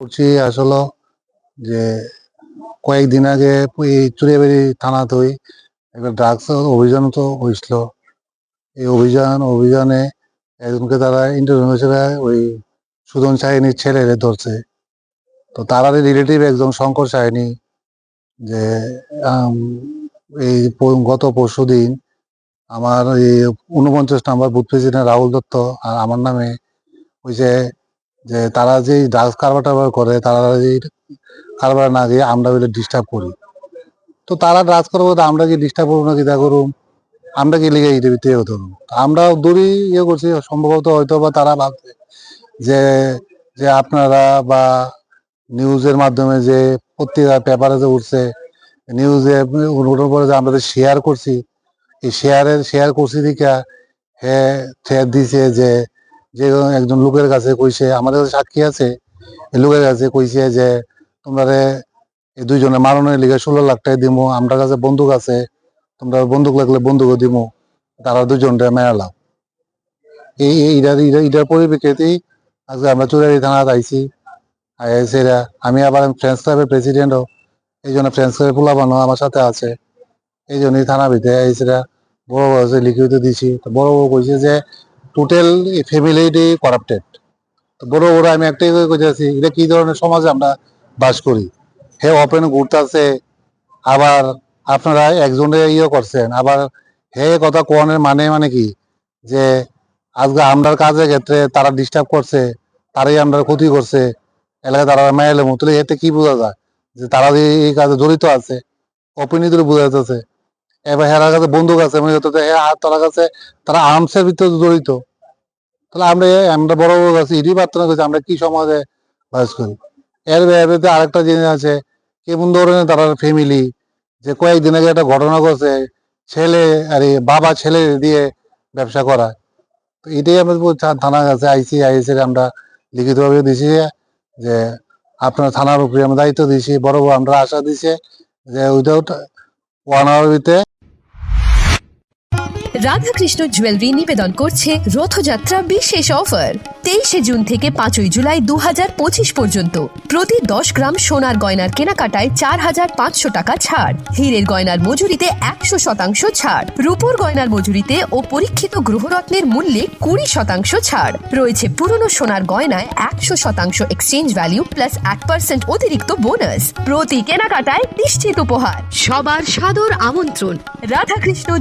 করছি আসলে যে কয়েকদিন আগে এই থানা তো একটা ড্রাগস অভিযান তো হয়েছিল। এই অভিযান, অভিযানে একজনকে তারা ইন্টারভিউ ওই সুদন সাহিনীর ছেলে ধরছে। তো তারারই রিলেটিভ একজন শঙ্কর সাহিনী যে এই গত পরশু দিন আমার এই উনপঞ্চাশ number booth president Rahul Dutta আর আমার নামে ওই যে যে তারা যে ড্রাগস কারবার করে, তারা যে কারবার না গিয়ে আমরা বলে ডিস্টার্ব করি। তো তারা ড্রাগস করব আমরা কি ডিস্টার্ব করব না কি তা করুম? আমরা কি লিগে ভিতরে হতো আমরা দূরই ইয়ে করছি, সম্ভবত হয়তো বা তারা ভাবছে যে যে আপনারা বা নিউজের মাধ্যমে যে পত্রিকা পেপারে যে উঠছে, নিউজে উঠানোর পরে যে আমরা শেয়ার করছি, এই শেয়ারের শেয়ার করছি দিকা হ্যাঁ দিছে যে যে একজন লোকের কাছে কইছে, আমাদের কাছে সাক্ষী আছে। লোকের কাছে কইছে যে তোমরা এই দুইজনে মারণের লিগে ষোলো লাখ টাকা দিমু, আমরা কাছে বন্দুক আছে, তোমরা বন্দুক লাগলে বন্দুকও দিমু, তারা দুজনটা মেরালাম এই, এই- ইটার ইটার- ইটার পরিপ্রেক্ষিতেই আজকে আমরা চুরারি থানাত আইছি আইসিরা আমি আবার ফ্রেন্ডস ক্লাবের প্রেসিডেন্টও এই জন্য ফ্রেন্ডস ক্লাবের পোলাবানো আমার সাথে আছে। এই জন্যই থানা ভিতরে আইসিরা বড় বড় লিখিত দিছি বড় বড় কইছে যে টোটাল ফ্যামিলিটি করাপ্টেড বড় বড় আমি একটাই কইতেছি, এটা কি ধরনের সমাজে আমরা বাস করি? হে ওপেন ঘুরতেছে, আবার আপনারা একজনে ইয়ে করছেন, আবার হে কথা কোয়ানের মানে মানে কি? যে আজকে আমরার কাজের ক্ষেত্রে তারা ডিস্টার্ব করছে, তারাই আমরা ক্ষতি করছে, এলাকায় তারা মেয়েলে মতলে এতে কি বোঝা যায়? যে তারা এই কাজে জড়িত আছে অপিনিয়ন বোঝা যাচ্ছে এবার হেরার কাছে বন্দুক আছে মানে তারা কাছে তারা আর্মসের ভিতরে জড়িত। তাহলে আমরা আমরা বড় বড় কাছে ইডি প্রার্থনা করছি, আমরা কি সমাজে বাস করি। এর বাইরে আরেকটা জিনিস আছে, কেমন ধরনের তারা ফ্যামিলি যে কয়েকদিন আগে একটা ঘটনা ঘটছে, ছেলে, আরে বাবা ছেলে দিয়ে ব্যবসা করা। তো এটাই আমরা থানার কাছে আইসি আইসি আমরা লিখিতভাবে দিছি যে, আপনার থানার উপরে আমরা দায়িত্ব দিছি, বড় বড় আমরা আশা দিছে যে উইদাউট ওয়ান আওয়ার ভিতরে রাধাকৃষ্ণ জুয়েলারি নিবেদন করছে রথযাত্রা বিশেষ অফার তেইশে জুন থেকে পাঁচই জুলাই দুহাজার পঁচিশ পর্যন্ত। প্রতি দশ গ্রাম সোনার গয়নার কেনাকাটায় চার হাজার পাঁচশো টাকা ছাড়। হীরের গয়নার মজুরিতে একশো শতাংশ ছাড়। রূপোর গয়নার মজুরিতে ও পরীক্ষিত গ্রহরত্নের মূল্যে কুড়ি শতাংশ ছাড়। রয়েছে পুরনো সোনার গয়নায় একশো শতাংশ এক্সচেঞ্জ ভ্যালু প্লাস এক পার্সেন্ট অতিরিক্ত বোনাস প্রতি কেনাকাটায় নিশ্চিত উপহার। সবার সাদর আমন্ত্রণ। রাধাকৃষ্ণ